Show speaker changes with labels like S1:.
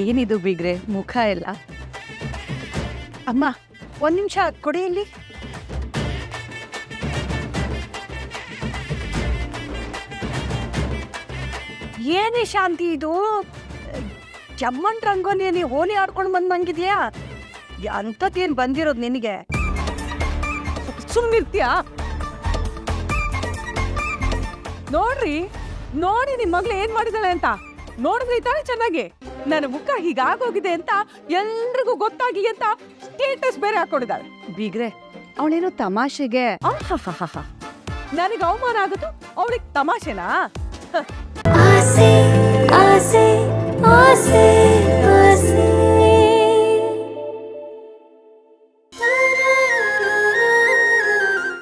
S1: ಏನಿದು ಬಿಗ್ರೆ? ಮುಖ ಎಲ್ಲ? ಅಮ್ಮ, ಒಂದ್ ನಿಮಿಷ ಕೊಡಿ ಇಲ್ಲಿ. ಏನೇ ಶಾಂತಿ ಇದು? ಜಮ್ಮನ್ ರಂಗೋಲಿ ಹೋಲಿ ಆಡ್ಕೊಂಡು ಬಂದಂಗಿದ್ಯಾ ಅಂಥದ್ದೇನು ಬಂದಿರೋದು ನಿನಗೆ? ಸುಮ್ಮನಿರ್ತೀಯಾ
S2: ನೋಡ್ರಿ, ನೋಡಿ ನಿಮ್ ಮಗ್ಳು ಏನ್ ಮಾಡಿದಾಳೆ ಅಂತ. ನೋಡಿದ್ರೆ ಇದ್ದಾಳೆ ಚೆನ್ನಾಗಿ. ನನ್ನ ಮುಖ ಹೀಗಾಗೋಗಿದೆ ಅಂತ ಎಲ್ರಿಗೂ ಗೊತ್ತಾಗಿ ಅಂತ ಸ್ಟೇಟಸ್ ಬೇರೆ ಹಾಕೊಂಡಿದ್ದಾಳೆ
S1: ಬೀಗ್ರೆ ಅವಳೇನೋ ತಮಾಷೆಗೆ.
S2: ನನಗೆ ಅವಮಾನ ಆಗುತ್ತೋ ಅವಳಿಗೆ ತಮಾಷೆನಾ?
S3: ಆಸೆ ಆಸೆ ಆಸೆ.